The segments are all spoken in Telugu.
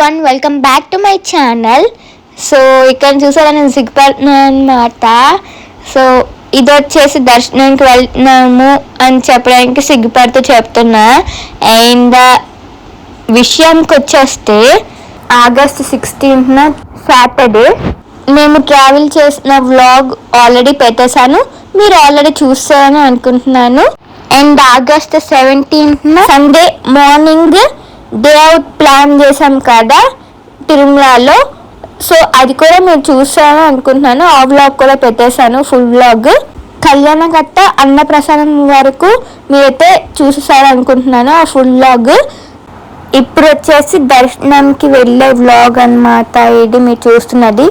One welcome back to my channel so ఇక్కడ చూసారా నేను సిగ్గుపడుతున్నాను అనమాట సో ఇది వచ్చేసి దర్శనానికి వెళ్తున్నాము అని చెప్పడానికి సిగ్గుపడుతూ చెప్తున్నా. అండ్ uh, విషయానికి వచ్చేస్తే ఆగస్ట్ సిక్స్టీన్త్న సాటర్డే. మేము ట్రావెల్ చేసిన వ్లాగ్ ఆల్రెడీ పెట్టేశాను. మీరు ఆల్రెడీ చూస్తారని అనుకుంటున్నాను. And August సెవెంటీన్త్న Sunday morning day out plan చేసాం కదా తిరుమలలో. సో అది కూడా మీరు చూస్తారని అనుకుంటున్నాను. ఆ వ్లాగ్ కూడా పెట్టేశాను ఫుల్ వ్లాగ్ కళ్యాణగట్ట అన్నప్రసాదం వరకు మీరైతే చూసేసారు అనుకుంటున్నాను ఆ ఫుల్ వ్లాగ్ ఇప్పుడు వచ్చేసి దర్శనంకి వెళ్ళే వ్లాగ్ అన్నమాట. ఇది మీరు చూస్తున్నది?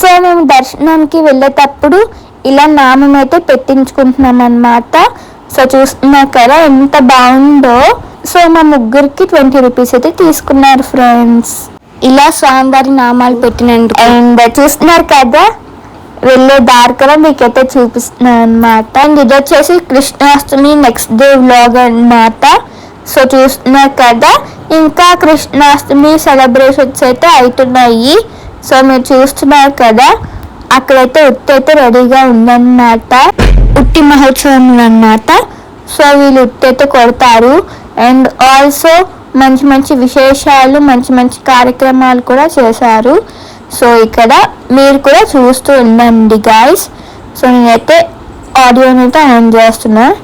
సో మేము దర్శనానికి వెళ్ళేటప్పుడు ఇలా నామం అయితే పెట్టించుకుంటున్నాం అనమాట సో చూస్తున్నారు కదా ఎంత బాగుందో. సో మా ముగ్గురికి ట్వంటీ రూపీస్ అయితే తీసుకున్నారు ఫ్రెండ్స్. ఇలా స్వామివారి నామాలు పెట్టినందుకు. అండ్ చూస్తున్నారు కదా వెళ్ళే దారి కూడా మీకైతే చూపిస్తున్నాను అనమాట అండ్ ఇది వచ్చేసి కృష్ణాష్టమి నెక్స్ట్ డే వ్లాగ్ అన్నమాట. సో చూస్తున్నారు కదా ఇంకా కృష్ణాష్టమి సెలబ్రేషన్స్ అయితే అవుతున్నాయి. సో మీరు చూస్తున్నారు కదా అక్కడైతే ఉత్తి అయితే రెడీగా ఉందన్నమాట. ఉట్టి మహోత్సవం అన్నమాట సో వీళ్ళు ఉత్తి అయితే కొడతారు. అండ్ ఆల్సో మంచి మంచి విశేషాలు మంచి మంచి కార్యక్రమాలు కూడా చేశారు. సో ఇక్కడ మీరు కూడా చూస్తూ ఉండండి గాయస్ సో నేనైతే ఆడియోని అయితే ఆన్ చేస్తున్నాను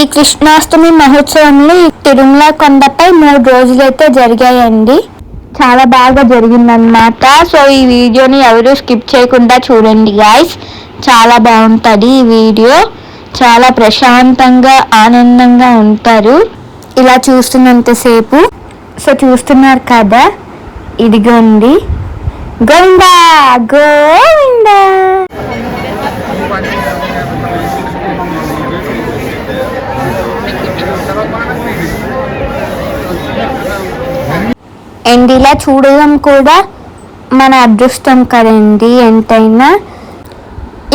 ఈ కృష్ణాష్టమి మహోత్సవంలో ఈ తిరుమల కొండపై మూడు రోజులైతే జరిగాయండి. చాలా బాగా జరిగిందన్నమాట. సో ఈ వీడియోని ఎవరు స్కిప్ చేయకుండా చూడండి గాయస్ చాలా బాగుంటుంది ఈ వీడియో. చాలా ప్రశాంతంగా ఆనందంగా ఉంటారు. ఇలా చూస్తున్నంతసేపు. సో చూస్తున్నారు కదా? ఇదిగోండి. గోవిందా! గోవిందా! అండ్ ఇలా చూడడం కూడా మన అదృష్టం కదండి ఎంతైనా.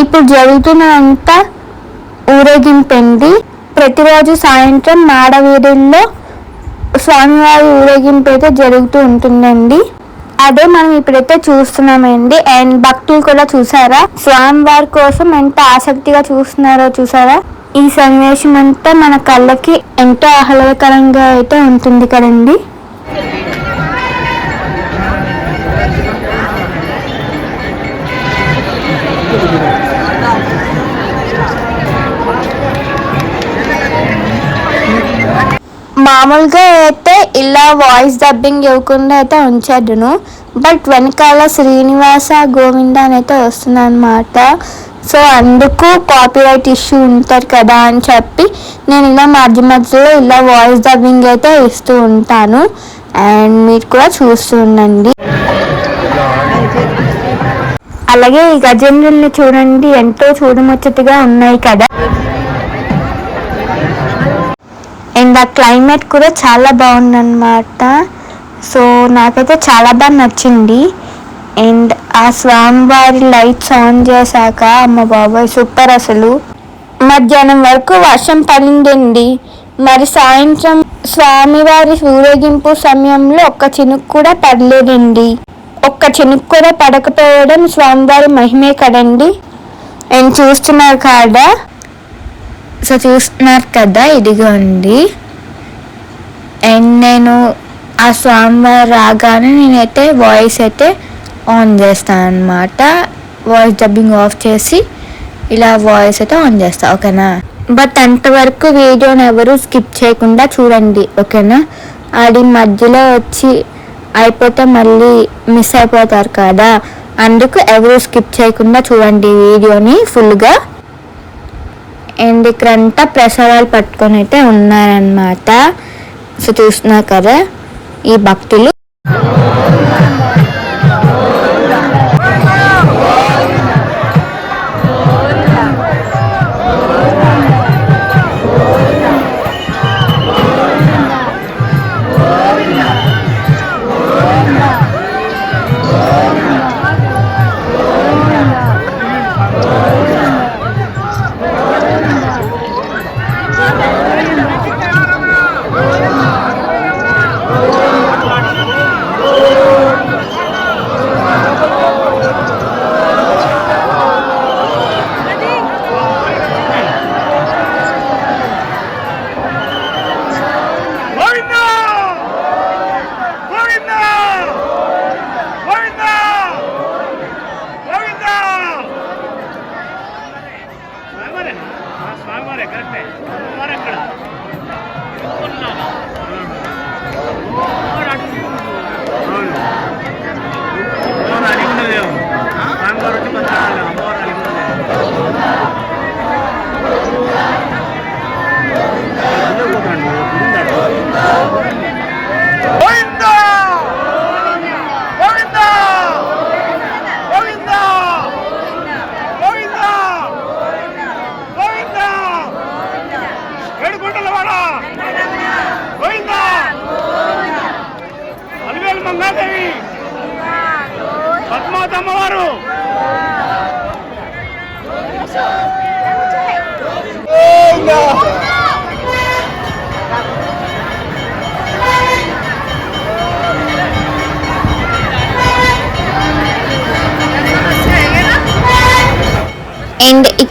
ఇప్పుడు జరుగుతున్నంత ఊరేగింపండి. ప్రతిరోజు సాయంత్రం మాడవీడుల్లో స్వామివారి ఊరేగింపు అయితే జరుగుతూ ఉంటుందండి. అదే మనం ఇప్పుడైతే చూస్తున్నామండి. అండ్ భక్తులు కూడా చూసారా? స్వామివారి కోసం ఎంత ఆసక్తిగా చూస్తున్నారో చూసారా? ఈ సన్నివేశం అంతా మన కళ్ళకి ఎంతో ఆహ్లాదకరంగా అయితే ఉంటుంది కదండి. మామూలుగా అయితే ఇలా వాయిస్ డబ్బింగ్ ఇవ్వకుండా అయితే ఉంచాడును బట్ వెనకాల శ్రీనివాస గోవింద అని అయితే వస్తుంది అనమాట సో అందుకు కాపీరైట్ ఇష్యూ ఉంటారు కదా అని చెప్పి నేను ఇలా మధ్య మధ్యలో ఇలా వాయిస్ డబ్బింగ్ అయితే ఇస్తూ ఉంటాను. అండ్ మీరు కూడా చూస్తూ ఉండండి. అలాగే ఈ గజేంద్రుల్ని చూడండి ఎంతో చూడముచ్చటగా ఉన్నాయి కదా. అండ్ ఆ క్లైమేట్ కూడా చాలా బాగుందన్నమాట. సో నాకైతే చాలా బాగా నచ్చింది. అండ్ ఆ స్వామివారి లైట్స్ ఆన్ చేశాక అమ్మ బాబాయ్ సూపర్ అసలు. మధ్యాహ్నం వరకు వర్షం పడిందండి. మరి సాయంత్రం స్వామివారి ఊరేగింపు సమయంలో ఒక్క చినుకు కూడా పడలేదండి. ఒక్క చినుకు కూడా పడకపోవడం స్వామివారి మహిమే కదండి. అండ్ చూస్తున్నారు కాదా సో చూస్తున్నారు కదా ఇదిగోండి. అండ్ నేను ఆ స్వామివారు రాగానే నేనైతే వాయిస్ అయితే ఆన్ చేస్తాను అనమాట వాయిస్ డబ్బింగ్ ఆఫ్ చేసి ఇలా వాయిస్ అయితే ఆన్ చేస్తా ఓకేనా? బట్ అంతవరకు వీడియోని ఎవరు స్కిప్ చేయకుండా చూడండి ఓకేనా? అది మధ్యలో వచ్చి అయిపోతే మళ్ళీ మిస్ అయిపోతారు కదా. అందుకు ఎవరు స్కిప్ చేయకుండా చూడండి వీడియోని ఫుల్గా అండ్ ఇక్కడంతా ప్రసాదాలు పట్టుకొని అయితే ఉన్నారనమాట సో చూస్తున్నారు కదా ఈ భక్తులు.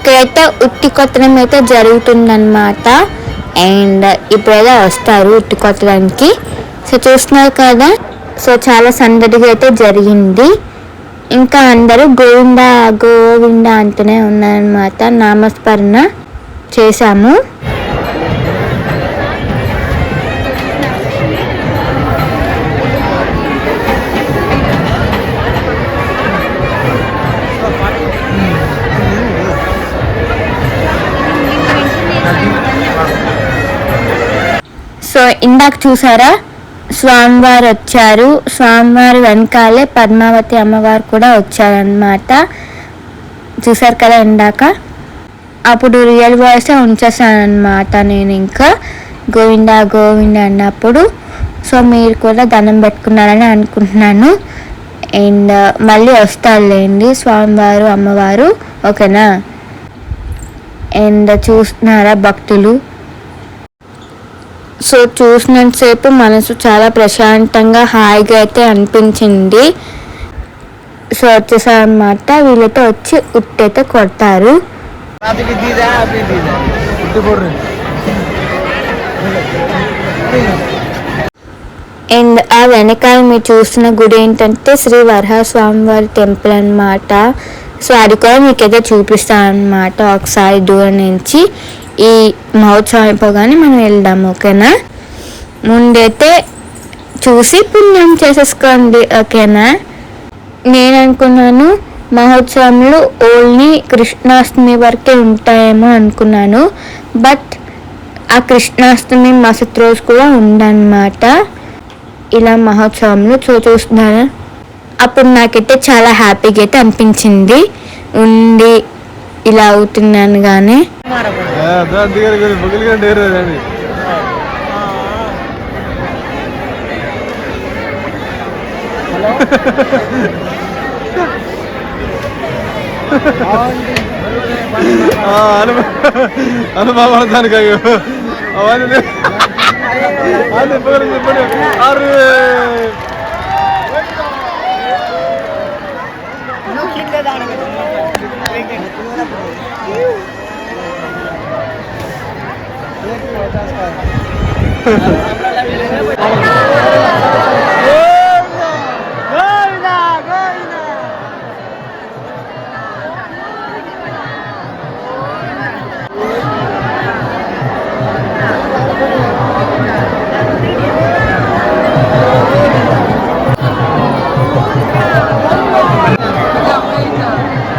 ఇక్కడైతే ఉట్టి కొత్తడం అయితే జరుగుతుందన్నమాట. అండ్ ఇప్పుడైతే వస్తారు ఉట్టి కొత్తడానికి. సో చూస్తున్నారు కదా సో చాలా సందడిగా అయితే జరిగింది. ఇంకా అందరూ గోవింద గోవింద అంటూనే ఉన్నారనమాట నామస్మరణ చేశాము. సో ఇందాక చూసారా? స్వామివారు వచ్చారు. స్వామివారి వెనకాలే పద్మావతి అమ్మవారు కూడా వచ్చారనమాట చూసారు కదా ఇందాక? అప్పుడు రియల్ వాయిస్ ఉంచేసానమాట నేను ఇంకా. గోవింద గోవింద అన్నప్పుడు. సో మీరు కూడా దండం పెట్టుకున్నారని అనుకుంటున్నాను. అండ్ మళ్ళీ వస్తారులేండి స్వామివారు అమ్మవారు. ఓకేనా? అండ్ చూస్తున్నారా భక్తులు? సో చూసినంతసేపు మనసు చాలా ప్రశాంతంగా హాయిగా అయితే అనిపించింది. సో వచ్చేసారనమాట వీళ్ళైతే వచ్చి ఉట్టయితే కొడతారు. అండ్ ఆ వెనకాల మీరు చూస్తున్న గుడి ఏంటంటే శ్రీ వరహస్వామివారి టెంపుల్ అన్నమాట. సో అది కూడా మీకైతే చూపిస్తాను అనమాట ఒకసారి దూరం నుంచి. ఈ మహోత్సవం అయిపోగానే మనం వెళ్దాం ఓకేనా? ముందైతే చూసి పుణ్యం చేసేసుకోండి ఓకేనా? నేను అనుకున్నాను మహోత్సవంలో ఓన్లీ కృష్ణాష్టమి వరకే ఉంటాయేమో అనుకున్నాను బట్ ఆ కృష్ణాష్టమి మసత్ రోజు కూడా ఉందన్నమాట. ఇలా మహోత్సవంలో చూ చూస్తున్నాను. అప్పుడు నాకైతే చాలా హ్యాపీగా అయితే అనిపించింది. ఉంది. ఇలా అవుతున్నాను కానీ Thank you.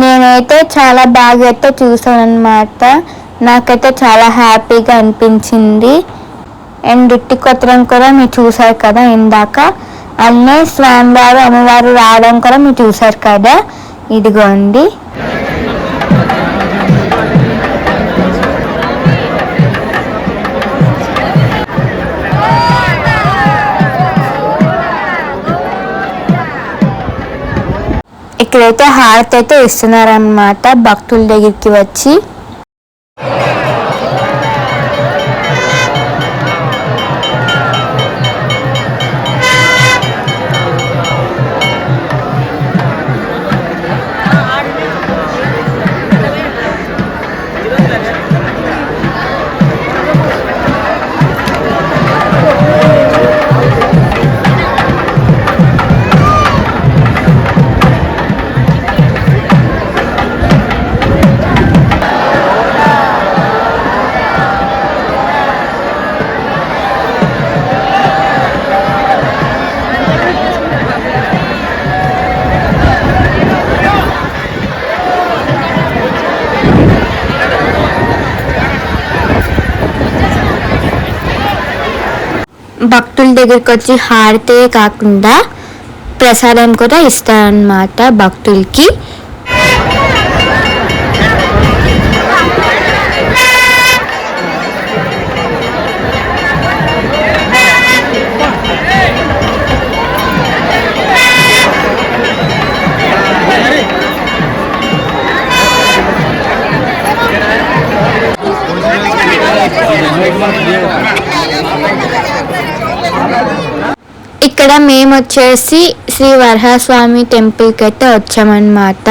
నేనైతే చాలా బాగా అయితే చూసాను అనమాట నాకైతే చాలా హ్యాపీగా అనిపించింది. అండ్ ఇట్టి కొత్తడం కూడా మీరు చూసారు కదా ఇందాక. అన్నీ స్వామివారు అమ్మవారు రావడం కూడా మీరు చూసారు కదా. ఇదిగోండి. ఇక్కడైతే హారతి అయితే ఇస్తున్నారన్నమాట భక్తుల దగ్గరికి వచ్చి. దేవుని దగ్గరికి వచ్చి హారతే కాకుండా ప్రసాదం కూడా ఇస్తారనమాట భక్తులకి. ఇక్కడ మేము వచ్చేసి శ్రీ వరహస్వామి టెంపుల్కి అయితే వచ్చామన్నమాట.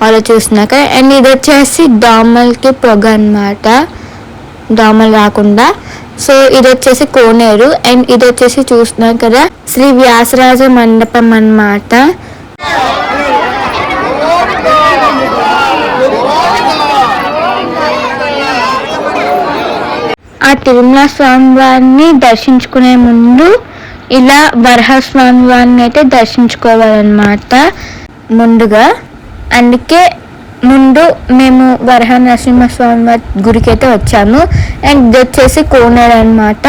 వాళ్ళు చూసినాక అండ్ ఇది వచ్చేసి దోమలకి పొగ అన్నమాట. దోమలు రాకుండా. సో ఇది వచ్చేసి కోనేరు. అండ్ ఇది వచ్చేసి చూస్తున్నాం కదా శ్రీ వ్యాసరాజ మండపం అన్నమాట. ఆ తిరుమల స్వామి వారిని దర్శించుకునే ముందు ఇలా వరహస్వామి వారిని అయితే దర్శించుకోవాలన్నమాట. ముందుగా అందుకే ముందు మేము వరహ నరసింహస్వామి వారి గుడికి అయితే వచ్చాము. అండ్ ఇది వచ్చేసి కోనేరు అనమాట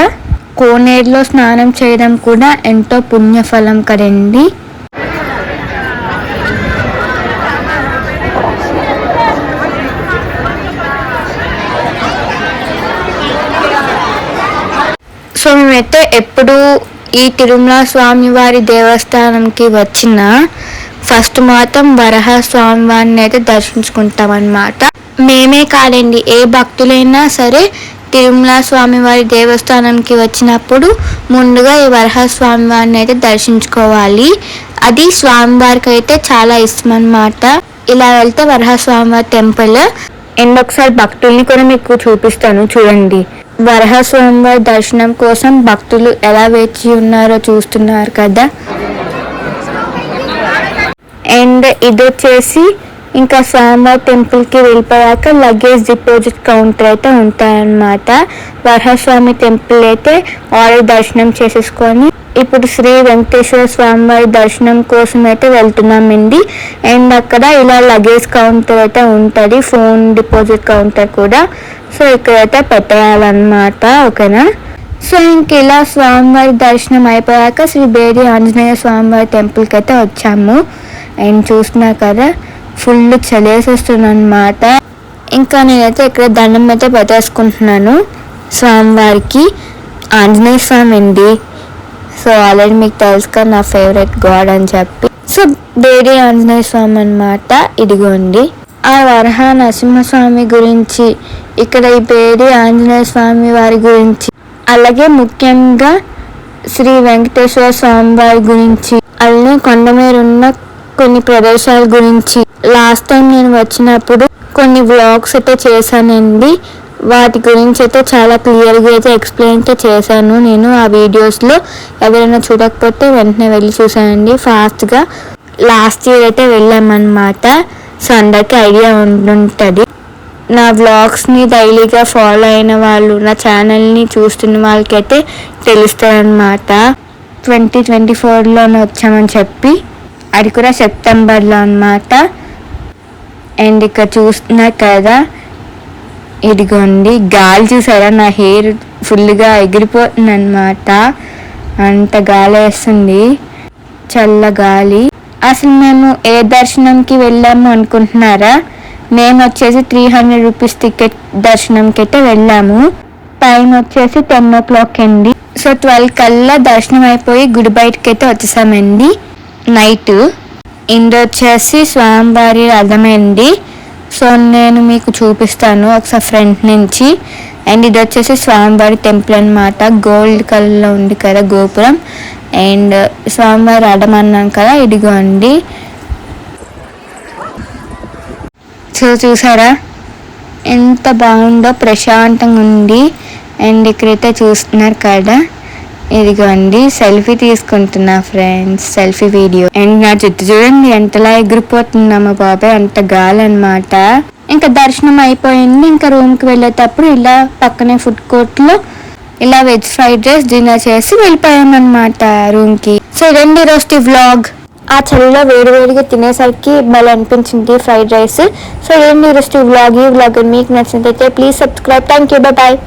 కోనేరులో స్నానం చేయడం కూడా ఎంతో పుణ్యఫలం కదండి. సో మేమైతే ఎప్పుడూ ఈ తిరుమల స్వామి వారి దేవస్థానంకి వచ్చిన ఫస్ట్ మాత్రం వరహ స్వామి వారిని అయితే దర్శించుకుంటాం అన్నమాట మేమే కాదండి ఏ భక్తులైనా సరే తిరుమల స్వామి వారి దేవస్థానంకి వచ్చినప్పుడు ముందుగా ఈ వరహ స్వామి వారిని అయితే దర్శించుకోవాలి. అది స్వామివారికి అయితే చాలా ఇష్టం అన్నమాట ఇలా వెళ్తే వరహ స్వామివారి టెంపుల్. అండ్ ఒకసారి భక్తుల్ని కూడా మీకు చూపిస్తాను చూడండి. వరహస్వామివారి దర్శనం కోసం భక్తులు ఎలా వేచి ఉన్నారో చూస్తున్నారు కదా. అండ్ ఇది వచ్చేసి ఇంకా స్వామివారి టెంపుల్కి వెళ్ళిపోయాక లగేజ్ డిపాజిట్ కౌంటర్ అయితే ఉంటాయన్నమాట. వరహస్వామి టెంపుల్ అయితే ఆల్రెడీ దర్శనం చేసేసుకొని ఇప్పుడు శ్రీ వెంకటేశ్వర స్వామి వారి దర్శనం కోసం అయితే వెళ్తున్నామండి. అండ్ అక్కడ ఇలా లగేజ్ కౌంటర్ అయితే ఉంటుంది ఫోన్ డిపాజిట్ కౌంటర్ కూడా. సో ఇక్కడైతే పెట్టేయాలన్నమాట ఓకేనా? సో ఇంక ఇలా స్వామివారి దర్శనం అయిపోయాక శ్రీ బేడి ఆంజనేయ స్వామివారి టెంపుల్కి అయితే వచ్చాము. అండ్ చూస్తున్నా కదా ఫుల్ చలేసేస్తుంది అనమాట ఇంకా నేనైతే ఇక్కడ దండం అయితే పెట్టేసుకుంటున్నాను. స్వామివారికి. ఆంజనేయ స్వామి అండి. సో ఆల్రెడీ మీకు తెలుసు కదా నా ఫేవరెట్ గాడ్ అని చెప్పి. సో బేడి ఆంజనేయ స్వామి అనమాట ఇదిగోండి. ఆ వరహ నరసింహస్వామి గురించి ఇక్కడ ఈ బేడి ఆంజనేయ స్వామి వారి గురించి అలాగే ముఖ్యంగా శ్రీ వెంకటేశ్వర స్వామి వారి గురించి అలానే కొండ మీద ఉన్న కొన్ని ప్రదేశాల గురించి. లాస్ట్ టైం నేను వచ్చినప్పుడు కొన్ని వ్లాగ్స్ అయితే చేశానండి. వాటి గురించి అయితే చాలా క్లియర్గా అయితే ఎక్స్ప్లెయిన్ అయితే చేశాను నేను ఆ వీడియోస్లో. ఎవరైనా చూడకపోతే వెంటనే వెళ్ళి చూశానండి ఫాస్ట్గా లాస్ట్ ఇయర్ అయితే వెళ్ళామన్నమాట. సో అందరికీ ఐడియా ఉంటుంటుంది నా వ్లాగ్స్ని డైలీగా ఫాలో అయిన వాళ్ళు నా ఛానల్ని చూస్తున్న వాళ్ళకైతే తెలుస్తారనమాట ట్వంటీ ట్వంటీ ఫోర్లోనే వచ్చామని చెప్పి. అది కూడా సెప్టెంబర్లో అనమాట అండ్ ఇక్కడ చూస్తున్నారు కదా ఇదిగోండి గాలి చూసారా? నా హెయిర్ ఫుల్గా ఎగిరిపోతుంది అనమాట అంత గాలి వేస్తుంది. చల్ల గాలి. అసలు మేము ఏ దర్శనంకి వెళ్ళాము అనుకుంటున్నారా? మేము వచ్చేసి త్రీ హండ్రెడ్ రూపీస్ టికెట్ దర్శనంకి అయితే వెళ్ళాము. టైం వచ్చేసి టెన్ ఓ క్లాక్ అండి. సో ట్వెల్వ్ కల్లా దర్శనం అయిపోయి గుడి బయటకి అయితే వచ్చేసామండి. నైట్. ఇందు వచ్చేసి స్వామివారి రథమండి. సో నేను మీకు చూపిస్తాను ఒకసారి ఫ్రంట్ నుంచి. అండ్ ఇది వచ్చేసి స్వామివారి టెంపుల్ అనమాట గోల్డ్ కలర్లో ఉంది కదా గోపురం. అండ్ స్వామివారి రథం అన్నాం కదా ఇదిగోండి. సో చూసారా? ఎంత బాగుందో ప్రశాంతంగా ఉంది. అండ్ ఇక్కడైతే చూస్తున్నారు కదా. ఇదిగోండి సెల్ఫీ తీసుకుంటున్నా ఫ్రెండ్స్ సెల్ఫీ వీడియో. అండ్ నా జుట్టు చూడండి ఎంతలా ఎగిరిపోతున్నామో బాబాయ్ అంత గాలి అనమాట ఇంకా దర్శనం అయిపోయింది ఇంకా రూమ్కి వెళ్ళేటప్పుడు ఇలా పక్కనే ఫుడ్ కోర్ట్లో ఇలా వెజ్ ఫ్రైడ్ రైస్ డిన్నర్ చేసి వెళ్ళిపోయామన్నమాట రూమ్కి సో ఇదండి రోజు వ్లాగ్. ఆ చలిలో వేడి వేడిగా తినేసరికి భలే అనిపించింది ఫ్రైడ్ రైస్. సో ఇదండి రోజు వ్లాగ్. ఈ వ్లాగ్ మీకు నచ్చినట్లయితే please subscribe. Thank you bye.